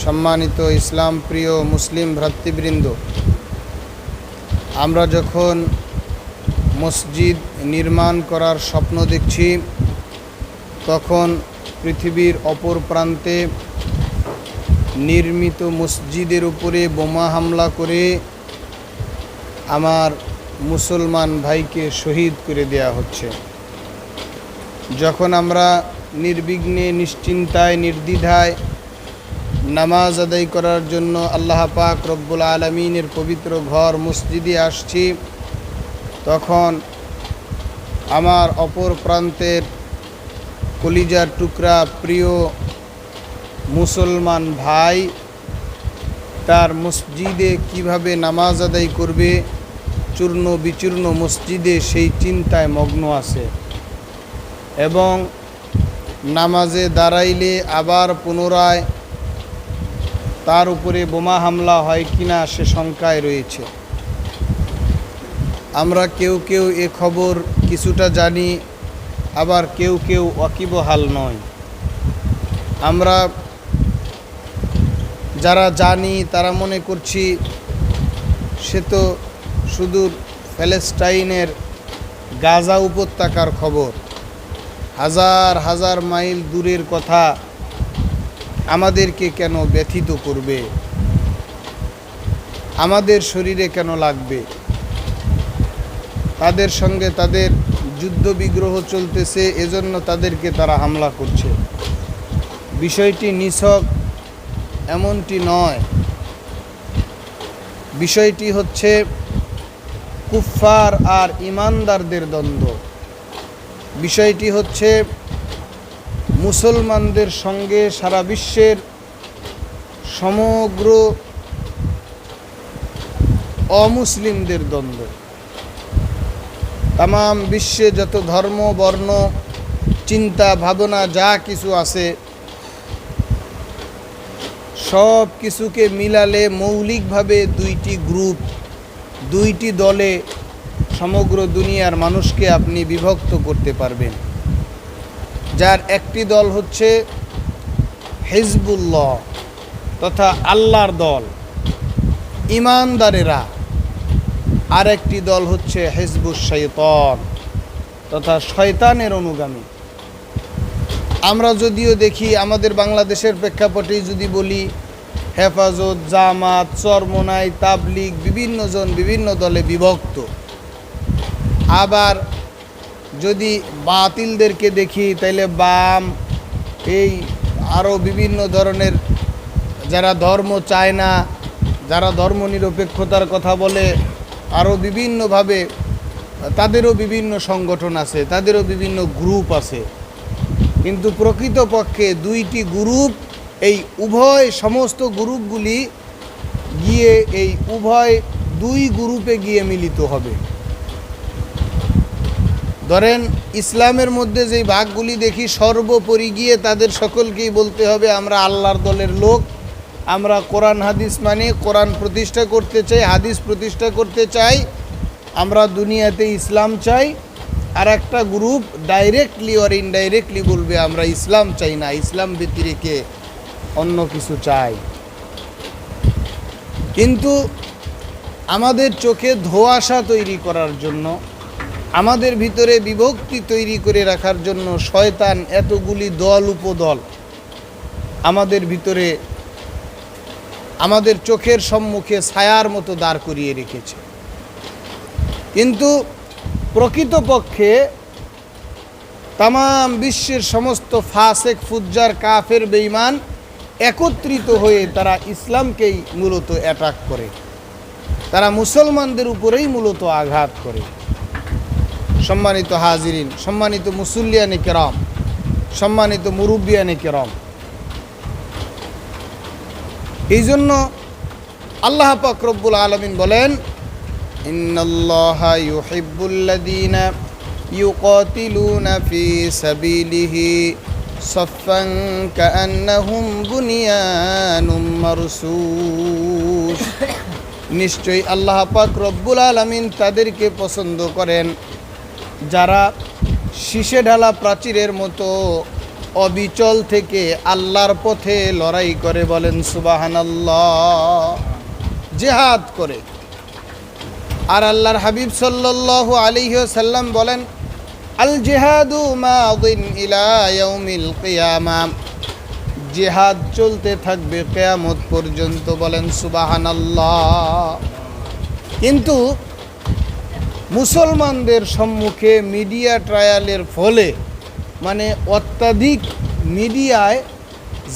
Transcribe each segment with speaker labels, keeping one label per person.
Speaker 1: সম্মানিত ইসলাম প্রিয় মুসলিম ভ্রাতৃবৃন্দ, আমরা যখন মসজিদ নির্মাণ করার স্বপ্ন দেখছি, তখন পৃথিবীর অপর প্রান্তে নির্মিত মসজিদের উপরে বোমা হামলা করে আমার মুসলমান ভাইকে শহীদ করে দেয়া হচ্ছে। যখন আমরা নির্বিঘ্নে, নিশ্চিন্তায়, নির্দ্বিধায় নামাজ আদায় করার জন্য আল্লাহ পাক রব্বুল আলমিনের পবিত্র ঘর মসজিদে আসছি। তখন আমার অপর প্রান্তের কলিজার টুকরা প্রিয় মুসলমান ভাই তার মসজিদে কীভাবে নামাজ আদায় করবে, চূর্ণ বিচূর্ণ মসজিদে সেই চিন্তায় মগ্ন আছে। এবং নামাজে দাঁড়াইলে আবার পুনরায় তার উপরে বোমা হামলা হয় কিনা সে শঙ্কায় রয়েছে। আমরা কেউ কেউ এ খবর কিছুটা জানি, আবার কেউ কেউ ওয়াকিবহাল নয়। আমরা যারা জানি, তারা মনে করছি সে তো সুদূর প্যালেস্টাইনের গাজা উপত্যকার খবর। হাজার হাজার মাইল দূরের কথা আমাদেরকে কেন ব্যথিত করবে? আমাদের শরীরে কেন লাগবে? তাদের সঙ্গে তাদের যুদ্ধ বিগ্রহ চলতেছে, এজন্য তাদেরকে তারা হামলা করছে। বিষয়টি নিছক, এমনটি নয়। বিষয়টি হচ্ছে কুফফার আর ইমানদারদের দ্বন্দ্ব। বিষয়টি হচ্ছে মুসলমানদের সঙ্গে সারা বিশ্বের সমগ্র অমুসলিমদের দ্বন্দ্ব। তাম বিশ্বে যত ধর্ম, বর্ণ, চিন্তা, ভাবনা, যা কিছু আছে, সব কিছুকে মিলালে মৌলিকভাবে দুইটি গ্রুপ, দুইটি দলে সমগ্র দুনিয়ার মানুষকে আপনি বিভক্ত করতে পারবেন। যার একটি দল হচ্ছে হিজবুল্লাহ তথা আল্লাহর দল। ইমানদারেরা আর একটি দল হচ্ছে হিজবুস শৈতন তথা শয়তানের অনুগামী। আমরা যদিও দেখি আমাদের বাংলাদেশের প্রেক্ষাপটে যদি বলি, হেফাজত, জামাত, চরমোনাই, তাবলিগ, বিভিন্ন জন বিভিন্ন দলে বিভক্ত। আবার যদি বাতিলদেরকে দেখি, তাইলে বাম, এই আরও বিভিন্ন ধরনের যারা ধর্ম চায় না, যারা ধর্ম নিরপেক্ষতার কথা বলে আরও বিভিন্নভাবে তাদেরও বিভিন্ন সংগঠন আছে, তাদেরও বিভিন্ন গ্রুপ আছে। কিন্তু প্রকৃতপক্ষে দুইটি গ্রুপ, এই উভয় সমস্ত গ্রুপগুলি গিয়ে এই উভয় দুই গ্রুপে গিয়ে মিলিত হবে। ধরেন, ইসলামের মধ্যে যেই ভাগগুলি দেখি, সর্বোপরি গিয়ে তাদের সকলকেই বলতে হবে, আমরা আল্লাহর দলের লোক। আমরা কোরআন, হাদিস মানে কোরআন প্রতিষ্ঠা করতে চাই, হাদিস প্রতিষ্ঠা করতে চাই। আমরা দুনিয়াতে ইসলাম চাই। আর একটা গ্রুপ ডাইরেক্টলি অর ইনডাইরেক্টলি বলবে, আমরা ইসলাম চাই না। ইসলাম ব্যতিরেকে অন্য কিছু চাই। কিন্তু আমাদের চোখে ধোয়াশা তৈরি করার জন্য আমাদের ভিতরে বিভক্তি তৈরি করে রাখার জন্য শয়তান এতগুলি দল উপদল। আমাদের ভিতরে আমাদের চোখের সম্মুখে ছায়ার মতো দাঁড় করিয়ে রেখেছে। কিন্তু প্রকৃতপক্ষে তাম বিশ্বের সমস্ত ফাসেক, ফুজ্জার, কাফের বেইমান একত্রিত হয়ে তারা ইসলামকেই মূলত অ্যাটাক করে। তারা মুসলমানদের উপরেই মূলত আঘাত করে। সম্মানিত হাজিরিন, সম্মানিত মুসল্লিয়ানে কেরম, সম্মানিত মুরব্বিয়ানে কেরম। এই জন্য আল্লাহ পাক রব্বুল আলমিন বলেন নিশ্চয়ই আল্লাহ পাক রব্বুল আলমিন তাদেরকে পছন্দ করেন। যারা শীষে ঢালা প্রাচীরের মতো অবিচল থেকে আল্লাহর পথে লড়াই করে বলেন, সুবাহানাল্লাহ, জেহাদ করে। আর আল্লাহর হাবিব সাল্লাল্লাহু আলাইহি সাল্লাম বলেন, আল জেহাদু ইলা জেহাদ চলতে থাকবে কেয়ামত পর্যন্ত বলেন, সুবাহানাল্লাহ। কিন্তু মুসলমানদের সম্মুখে মিডিয়া ট্রায়ালের ফলে মানে অত্যাধিক মিডিয়ায়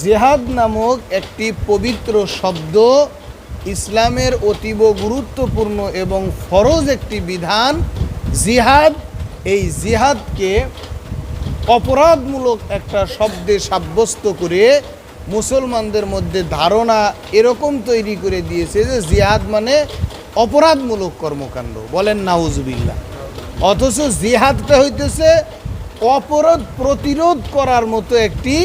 Speaker 1: জেহাদ নামক একটি পবিত্র শব্দ ইসলামের অতীব গুরুত্বপূর্ণ এবং ফরজ একটি বিধান জিহাদ। এই জিহাদকে অপরাধমূলক একটা শব্দে সাব্যস্ত করে মুসলমানদের মধ্যে ধারণা এরকম তৈরি করে দিয়েছে যে জিহাদ মানে অপরাধমূলক কর্মকাণ্ড। বলেন নাউজুবিল্লা অথচ জিহাদটা হইতেছে অপরাধ প্রতিরোধ করার মতো একটি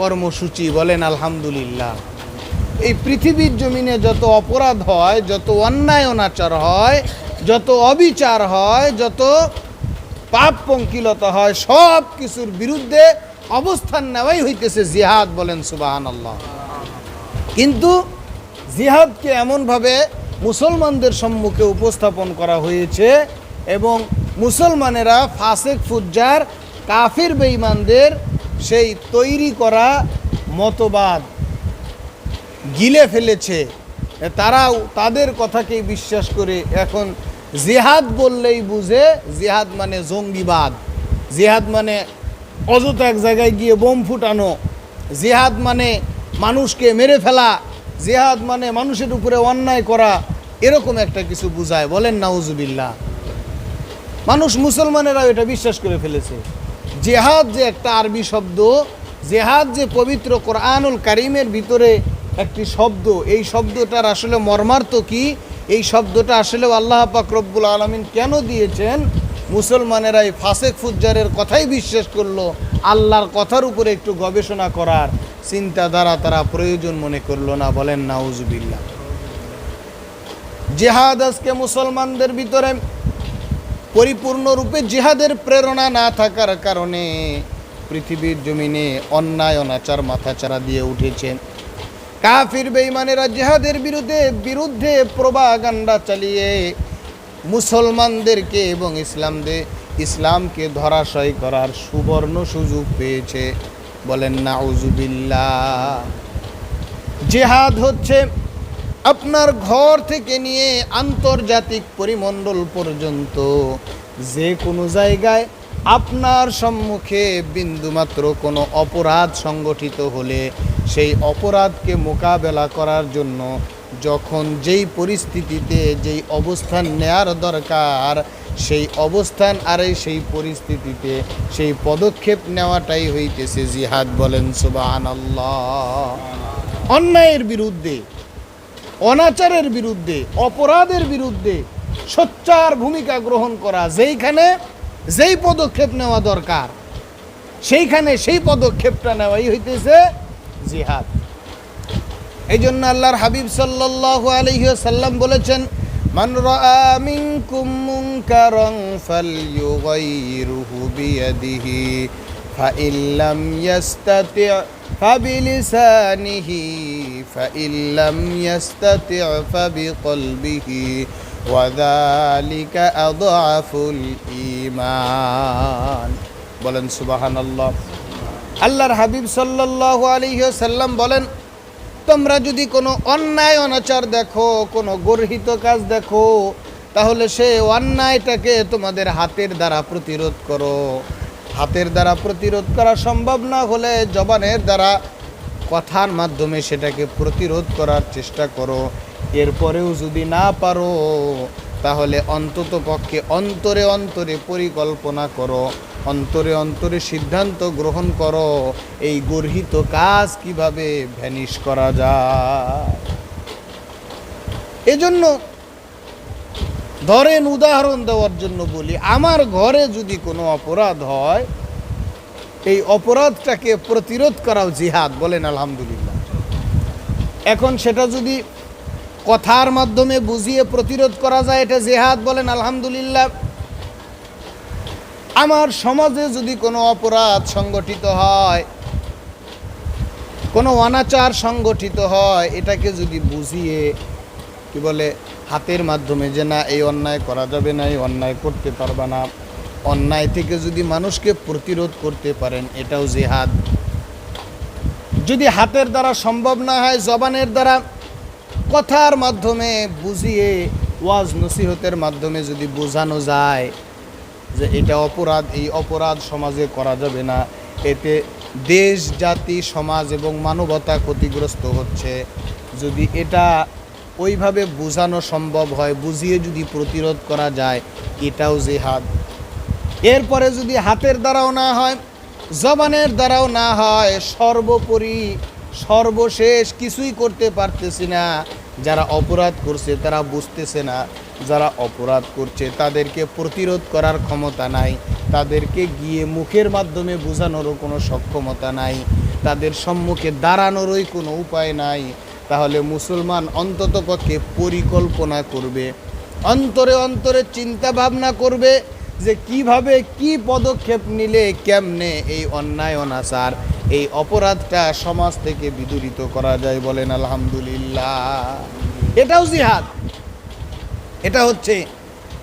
Speaker 1: কর্মসূচি। বলেন, আলহামদুলিল্লাহ। এই পৃথিবীর জমিনে যত অপরাধ হয়, যত অন্যায় অনাচার হয়, যত অবিচার হয়, যত পাপ পঙ্কিলতা হয়, সব কিছুর বিরুদ্ধে অবস্থান নেওয়াই হইতেছে জিহাদ, বলেন সুবাহান আল্লাহ কিন্তু জিহাদকে এমনভাবে মুসলমানদের সম্মুখে উপস্থাপন করা হয়েছে এবং মুসলমানেরা ফাসেক, ফুজ্জার, কাফির, বেঈমানদের সেই তৈরি করা মতবাদ গিলে ফেলেছে। তারাও তাদের কথাকেই বিশ্বাস করে এখন জিহাদ বললেই বুঝে, জিহাদ মানে জঙ্গিবাদ। জিহাদ মানে অযথা এক জায়গায় গিয়ে বোম ফুটানো। জিহাদ মানে মানুষকে মেরে ফেলা। জিহাদ মানে মানুষের উপরে অন্যায় করা এরকম একটা কিছু বুঝায়। বলেন, নাউজুবিল্লাহ। মানুষ মুসলমানেরা এটা বিশ্বাস করে ফেলেছে। জেহাদ যে একটা আরবি শব্দ, জেহাদ যে পবিত্র কোরআনুল কারিমের ভিতরে একটি শব্দ, এই শব্দটার আসলে মর্মার্থ কি? এই শব্দটা আসলে আল্লাহ পাক রব্বুল আলমিন কেন দিয়েছেন? মুসলমানেরা এই ফাসেক ফুজ্জারের কথাই বিশ্বাস করল, আল্লাহর কথার উপরে একটু গবেষণা করার। চিন্তাধারা তারা প্রয়োজন মনে করল না, বলেন, নাউজুবিল্লাহ। জেহাদ আজকে মুসলমানদের ভিতরে পরিপূর্ণরূপে জিহাদের প্রেরণা না থাকার কারণে পৃথিবীর জমিনে অন্যায়, অনাচার, মাথাচাড়া দিয়ে উঠেছে। কাফির বেঈমানেরা জেহাদের বিরুদ্ধে বিরুদ্ধে প্রবাগান্ডা চালিয়ে মুসলমানদেরকে এবং ইসলামদের ইসলামকে ধরাশয় করার সুবর্ণ সুযোগ পেয়েছে। বলেন, নাউজুবিল্লাহ। জেহাদ হচ্ছে আপনার ঘর থেকে নিয়ে আন্তর্জাতিক পরিমণ্ডল পর্যন্ত যে কোনো জায়গায় আপনার সম্মুখে বিন্দুমাত্র কোনো অপরাধ সংগঠিত হলে সেই অপরাধকে মোকাবেলা করার জন্য যখন যেই পরিস্থিতিতে যেই অবস্থান নেয়ার দরকার সেই অবস্থান আর সেই পরিস্থিতিতে সেই পদক্ষেপ নেওয়াটাই হইতেছে জিহাদ বলেন সুবাহ অন্যায়ের বিরুদ্ধে, অনাচারের বিরুদ্ধে, অপরাধের বিরুদ্ধে সোচ্চার ভূমিকা গ্রহণ করা যেইখানে যেই পদক্ষেপ নেওয়া দরকার, সেইখানে সেই পদক্ষেপটা নেওয়াই হইতেছে জিহাদ। এই জন্য আল্লাহর হাবিব সাল্লাল্লাহু আলাইহি সাল্লাম বলেছেন মান রাআ মিনকুম মুনকারান ফালইয়ুগাইরুহু বিয়াদিহি فإن لم يستطع فبلسانه فإن لم يستطع فبقلبه وذلك أضعف الإيمان বলেন সুবহানাল্লাহ আল্লাহর হাবিব সাল্লাল্লাহু আলাইহি সাল্লাম বলেন তোমরা যদি কোনো অন্যায় অনাচার দেখো, কোনো গর্হিত কাজ দেখো, তাহলে সে অন্যায়টাকে তোমাদের হাতের দ্বারা প্রতিরোধ করো। হাতের দ্বারা প্রতিরোধ করা সম্ভব না হলে জবানের দ্বারা কথার মাধ্যমে সেটাকে প্রতিরোধ করার চেষ্টা করো। এরপরেও যদি না পারো, তাহলে অন্তত পক্ষে অন্তরে অন্তরে পরিকল্পনা করো। অন্তরে অন্তরে সিদ্ধান্ত গ্রহণ করো, এই গর্হিত কাজ কীভাবে ভ্যানিশ করা যায়? এজন্য ধরেন উদাহরণ দেওয়ার জন্য বলি, আমার ঘরে যদি কোনো অপরাধ হয়, এই অপরাধটাকে প্রতিরোধ করাও জিহাদ, বলেন আলহামদুলিল্লাহ। এখন সেটা যদি কথার মাধ্যমে বুঝিয়ে প্রতিরোধ করা যায়, এটা জেহাদ, বলেন আলহামদুলিল্লাহ। আমার সমাজে যদি কোনো অপরাধ সংগঠিত হয়, কোনো অনাচার সংগঠিত হয়, এটাকে যদি বুঝিয়ে কি বলে, হাতের মাধ্যমে যে না, এই অন্যায় করা যাবে না, এই অন্যায় করতে পারবে না, অন্যায় থেকে যদি মানুষকে প্রতিরোধ করতে পারেন, এটাও জেহাদ। যদি হাতের দ্বারা সম্ভব না হয়, জবানের দ্বারা কথার মাধ্যমে বুঝিয়ে ওয়াজ নসিহতের মাধ্যমে যদি বোঝানো যায় যে এটা অপরাধ, এই অপরাধ সমাজে করা যাবে না। এতে দেশ, জাতি, সমাজ এবং মানবতা ক্ষতিগ্রস্ত হচ্ছে। যদি এটা ওইভাবে বোঝানো সম্ভব হয়, বুঝিয়ে যদি প্রতিরোধ করা যায়, এটাও জেহাদ। এরপরে যদি হাতের দ্বারাও না হয়, জবানের দ্বারাও না হয়, সর্বোপরি সর্বশেষ কিছুই করতে পারতেছি না। যারা অপরাধ করছে, তারা বুঝতেছে না যারা অপরাধ করছে, তাদেরকে প্রতিরোধ করার ক্ষমতা নাই। তাদেরকে গিয়ে মুখের মাধ্যমে বোঝানোরও কোনো সক্ষমতা নাই। তাদের সম্মুখে দাঁড়ানোরই কোনো উপায় নাই। তাহলে মুসলমান অন্ততপক্ষে পরিকল্পনা করবে, অন্তরে অন্তরে চিন্তা ভাবনা করবে যে কীভাবে কি পদক্ষেপ নিলে কেমনে এই অন্যায় অনাচার এই অপরাধটা সমাজ থেকে বিদূরিত করা যায় বলেন আলহামদুলিল্লাহ। এটাও জিহাদ। এটা হচ্ছে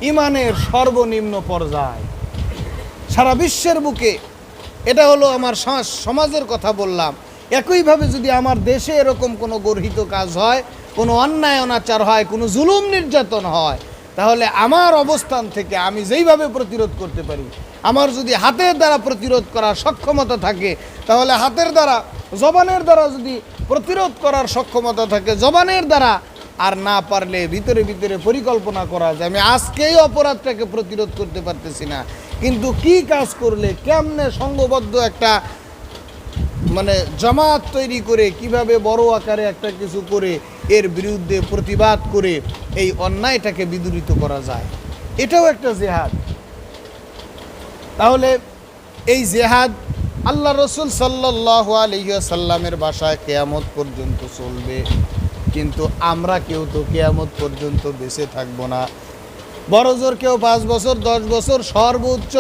Speaker 1: ইমানের সর্বনিম্ন পর্যায়। সারা বিশ্বের বুকে এটা হলো আমার সমাজ- সমাজের কথা বললাম। একইভাবে যদি আমার দেশে এরকম কোনো গর্হিত কাজ হয়, কোনো অন্যায় অনাচার হয়, কোনো জুলুম নির্যাতন হয় তাহলে আমার অবস্থান থেকে আমি যেইভাবে প্রতিরোধ করতে পারি, আমার যদি হাতের দ্বারা প্রতিরোধ করার সক্ষমতা থাকে, তাহলে হাতের দ্বারা, জবানের দ্বারা যদি প্রতিরোধ করার সক্ষমতা থাকে, জবানের দ্বারা আর না পারলে ভিতরে ভিতরে পরিকল্পনা করা যায়। আমি আজকেই অপরাধটাকে প্রতিরোধ করতে পারতেছি না। কিন্তু কি কাজ করলে, কেমনে সংঘবদ্ধ একটা মানে জমাত তৈরি করে, কীভাবে বড় আকারে একটা কিছু করে এর বিরুদ্ধে প্রতিবাদ করে এই অন্যায়টাকে বিদূরিত করা যায়। এটাও একটা জেহাদ। তাহলে এই জেহাদ আল্লাহ রসুল সাল্লাহ আলহিসাল্লামের বাসায় কেয়ামত পর্যন্ত চলবে। কিন্তু আমরা কেউ তো কেয়ামত পর্যন্ত বেঁচে থাকব না। বড় জোর কেউ পাঁচ বছর, দশ বছর, সর্বোচ্চ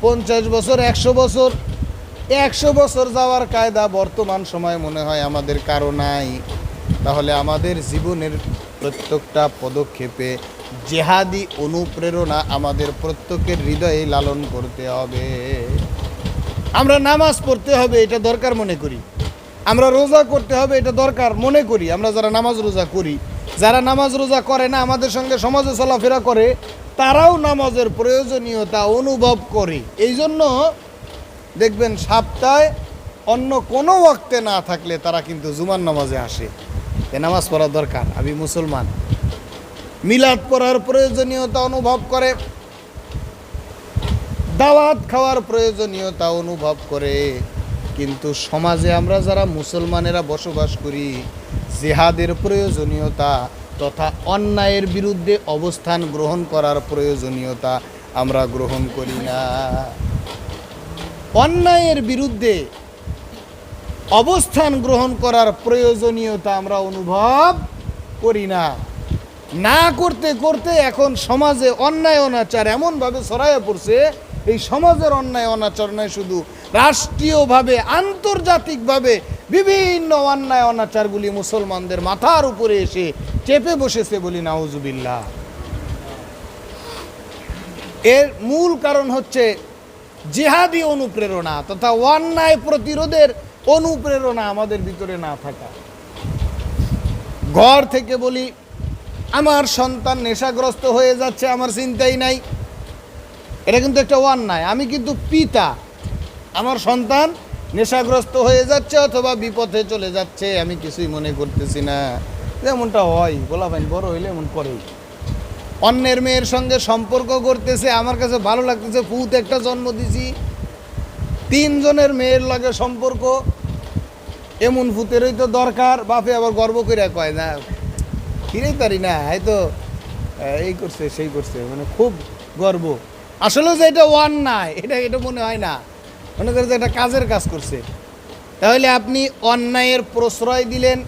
Speaker 1: পঞ্চাশ বছর, একশো বছর। একশো বছর যাওয়ার কায়দা বর্তমান সময় মনে হয় আমাদের কারও নাই। তাহলে আমাদের জীবনের প্রত্যেকটা পদক্ষেপে জেহাদি অনুপ্রেরণা আমাদের প্রত্যেকের হৃদয়ে লালন করতে হবে। আমরা নামাজ পড়তে হবে, এটা দরকার মনে করি। আমরা রোজা করতে হবে, এটা দরকার মনে করি। আমরা যারা নামাজ রোজা করি, যারা নামাজ রোজা করে না, আমাদের সঙ্গে সমাজে চলাফেরা করে, তারাও নামাজের প্রয়োজনীয়তা অনুভব করে। এই জন্য দেখবেন, সপ্তাহে অন্য কোনো ওয়াক্তে না থাকলে তারা কিন্তু জুমার নামাজে আসে। এ নামাজ পড়া দরকার, আমি মুসলমান। মিলাদ পড়ার প্রয়োজনীয়তা অনুভব করে, দাওয়াত খাওয়ার প্রয়োজনীয়তা অনুভব করে। কিন্তু সমাজে আমরা যারা মুসলমানেরা বসবাস করি, জেহাদের প্রয়োজনীয়তা তথা অন্যায়ের বিরুদ্ধে অবস্থান গ্রহণ করার প্রয়োজনীয়তা আমরা গ্রহণ করি না। অন্যায়ের বিরুদ্ধে অবস্থান গ্রহণ করার প্রয়োজনীয়তা আমরা অনুভব করি না। না করতে করতে এখন সমাজে অন্যায় অনাচার এমনভাবে ছড়াইয়া পড়ছে, এই সমাজের অন্যায় অনাচার নয় শুধু, রাষ্ট্রীয়ভাবে, আন্তর্জাতিকভাবে বিভিন্ন অন্যায় অনাচারগুলি মুসলমানদের মাথার উপরে এসে চেপে বসেছে বলি নাউজুবিল্লাহ। এর মূল কারণ হচ্ছে জেহাদি অনুপ্রেরণা তথা অন্যায় প্রতিরোধের অনুপ্রেরণা আমাদের ভিতরে না থাকা। ঘর থেকে বলি, আমার সন্তান নেশাগ্রস্ত হয়ে যাচ্ছে, আমার চিন্তাই নাই। এটা কিন্তু একটা অন্যায়। আমি কিন্তু পিতা। আমার সন্তান নেশাগ্রস্ত হয়ে যাচ্ছে অথবা বিপথে চলে যাচ্ছে, আমি কিছুই মনে করতেছি না। যেমনটা হয় বলা ভাই বড় হইলে এমন করেই। অন্যের মেয়ের সঙ্গে সম্পর্ক করতেছে, আমার কাছে ভালো লাগতেছে, পুত একটা জন্ম দিছি। তিনজনের মেয়ের লাগে সম্পর্ক এমন ভূতেরই তো দরকার বাপে আবার গর্ব করে কয় না কিনেই পারি না এই তো আহ, এই করছে সেই করছে। মানে খুব গর্ব। আসলে যে এটা ওয়ান নাই এটা এটা মনে হয় না। মনে করে যে এটা কাজের কাজ করছে। তাহলে আপনি অন্যায়ের প্রশ্রয় দিলেন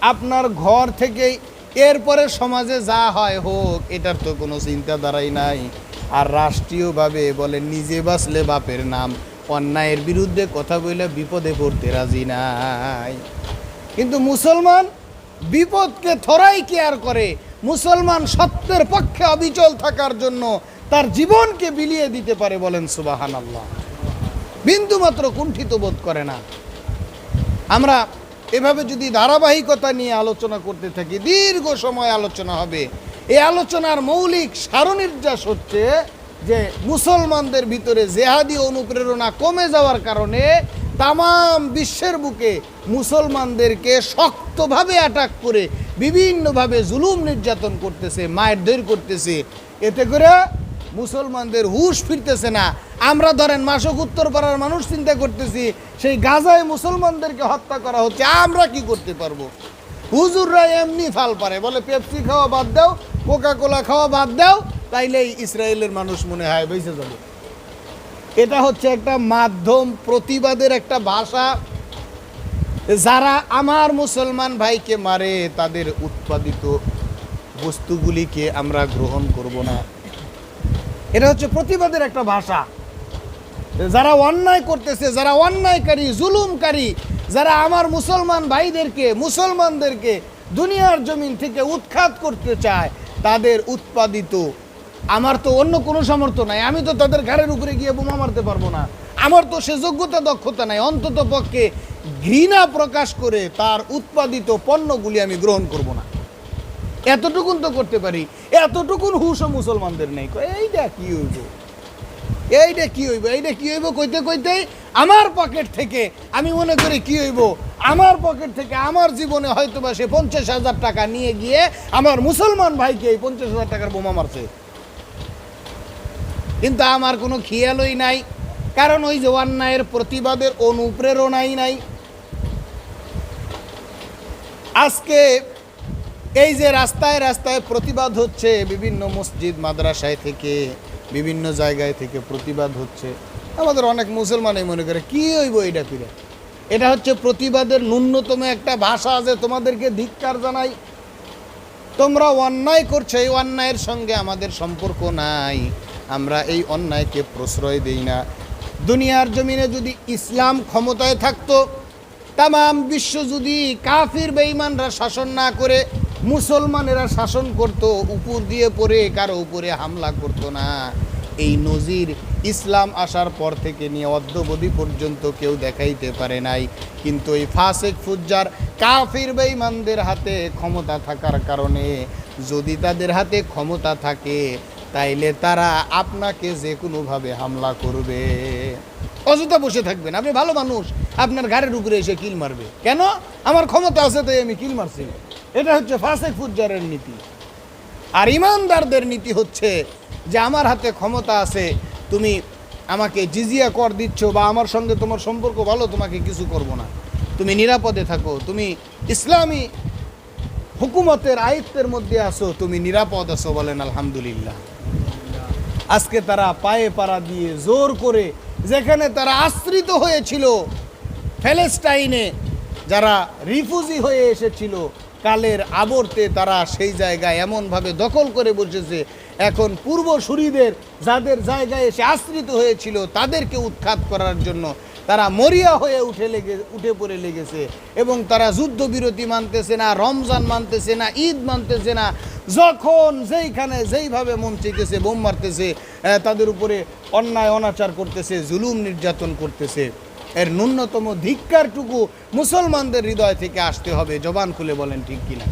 Speaker 1: আপনার ঘর থেকেই এরপরে সমাজে যা হয় হোক এটার তো কোনো চিন্তাধারাই নাই। আর রাষ্ট্রীয়ভাবে বলে নিজে বাঁচলে বাপের নাম। অন্যায়ের বিরুদ্ধে কথা বলে বিপদে পড়তে রাজি নাই। কিন্তু মুসলমান বিপদকে থরাই কেয়ার করে? মুসলমান সত্যের পক্ষে অবিচল থাকার জন্য তার জীবনকে বিলিয়ে দিতে পারে বলেন সুবাহান আল্লাহ বিন্দুমাত্র কুণ্ঠিত বোধ করে না। আমরা এভাবে যদি ধারাবাহিকতা নিয়ে আলোচনা করতে থাকি, দীর্ঘ সময় আলোচনা হবে। এই আলোচনার মৌলিক সারনির্যাস হচ্ছে যে মুসলমানদের ভিতরে জেহাদি অনুপ্রেরণা কমে যাওয়ার কারণে তাম বিশ্বের বুকে মুসলমানদেরকে শক্তভাবে অ্যাটাক করে বিভিন্নভাবে জুলুম নির্যাতন করতেছে মায়ের করতেছে। এতে করে মুসলমানদের হুশ ফিরতেছে না। আমরা ধরেন মাসক উত্তর পাড়ার মানুষ চিন্তা করতেছি, সেই গাজায় মুসলমানদেরকে হত্যা করা হচ্ছে, আমরা কি করতে পারব? হুজুররা এমনি ফাল পারে, বলে পেপসি খাওয়া বাদ দাও কোকা কোলা খাওয়া বাদ দাও তাইলেই ইসরায়েলের মানুষ মনে হয় বেঁচে যাবে। এটা হচ্ছে একটা মাধ্যম, প্রতিবাদের একটা ভাষা। যারা আমার মুসলমান ভাইকে মারে, তাদের উৎপাদিত বস্তুগুলিকে আমরা গ্রহণ করব না। এটা হচ্ছে প্রতিবাদের একটা ভাষা। যারা অন্যায় করতেছে, যারা অন্যায়কারী, জুলুমকারী, যারা আমার মুসলমান ভাইদেরকে, মুসলমানদেরকে দুনিয়ার জমিন থেকে উৎখাত করতে চায়, তাদের উৎপাদিত আমার তো অন্য কোনো সামর্থ্য নাই। আমি তো তাদের ঘাড়ের উপরে গিয়ে বোমা মারতে পারব না। আমার তো সে যোগ্যতা, দক্ষতা নাই। অন্তত পক্ষে ঘৃণা প্রকাশ করে তার উৎপাদিত পণ্যগুলি আমি গ্রহণ করব না। এতটুকুন তো করতে পারি। এতটুকুন হুশও মুসলমানদের নেই। এইটা কি হইব? এইটা কি হইব? এইটা কি হইব? কইতে কইতে আমার পকেট থেকে আমি মনে করি কি হইব? আমার পকেট থেকে আমার জীবনে হয়তো বা সে পঞ্চাশ হাজার টাকা নিয়ে গিয়ে আমার মুসলমান ভাইকে এই পঞ্চাশ হাজার টাকার বোমা মারছে। কিন্তু আমার কোনো খেয়ালই নাই। কারণ ওই যে অন্যায়ের প্রতিবাদের অনুপ্রেরণাই নাই। আজকে এই যে রাস্তায় রাস্তায় প্রতিবাদ হচ্ছে, বিভিন্ন মসজিদ, মাদ্রাসায় থেকে, বিভিন্ন জায়গায় থেকে প্রতিবাদ হচ্ছে, আমাদের অনেক মুসলমানই মনে করে, কী হইব এটা ফিরে এটা হচ্ছে প্রতিবাদের ন্যূনতম একটা ভাষা যে তোমাদেরকে ধিক্কার জানাই। তোমরা অন্যায় করছ, এই অন্যায়ের সঙ্গে আমাদের সম্পর্ক নাই। আমরা এই অন্যায়কে প্রশ্রয় দেই না। দুনিয়ার জমিনে যদি ইসলাম ক্ষমতায় থাকতো তাম বিশ্ব যদি কাফির বেঈমানরা শাসন না করে, মুসলমানেরা শাসন করত, উপর দিয়ে পড়ে কারও উপরে হামলা করতো না। এই নজির ইসলাম আসার পর থেকে নিয়ে অদ্যবধি পর্যন্ত কেউ দেখাইতে পারে নাই। কিন্তু এই ফাসেক ফুজ্জার কাফির বেঈমানদের হাতে ক্ষমতা থাকার কারণে, যদি তাদের হাতে ক্ষমতা থাকে তাইলে তারা আপনাকে যে কোনোভাবে হামলা করবে। অযথা বসে থাকবেন, আপনি ভালো মানুষ, আপনার গাড়ির উপরে এসে কিল মারবে। কেন? আমার ক্ষমতা আছে তাই আমি কিল মারছি। এটা হচ্ছে ফাসেক ফুজ্জারের নীতি। আর ইমানদারদের নীতি হচ্ছে যে আমার হাতে ক্ষমতা আছে, তুমি আমাকে জিজিয়া কর দিচ্ছ বা আমার সঙ্গে তোমার সম্পর্ক ভালো, তোমাকে কিছু করব না। তুমি নিরাপদে থাকো, তুমি ইসলামী হুকুমতের আয়ত্তের মধ্যে আসো তুমি নিরাপদ আছো বলেন আলহামদুলিল্লাহ। আজকে তারা পায়ে পাড়া দিয়ে জোর করে, যেখানে তারা আশ্রিত হয়েছিল ফ্যালেস্টাইনে যারা রিফিউজি হয়ে এসেছিল, কালের আবর্তে তারা সেই জায়গায় এমনভাবে দখল করে বসেছে। এখন পূর্বসূরিদের যাদের জায়গায় এসে আশ্রিত হয়েছিল, তাদেরকে উৎখাত করার জন্য তারা মরিয়া হয়ে উঠে লেগে, উঠে পড়ে লেগেছে। এবং তারা যুদ্ধবিরতি মানতেছে না, রমজান মানতেছে না, ঈদ মানতেছে না। যখন যেইখানে যেইভাবে মন চেয়েছে বোম মারতেছে তাদের উপরে অন্যায়, অনাচার করতেছে, জুলুম নির্যাতন করতেছে। এর ন্যূনতম ধিক্কারটুকু মুসলমানদের হৃদয় থেকে আসতে হবে। জবান খুলে বলেন, ঠিক কিনা?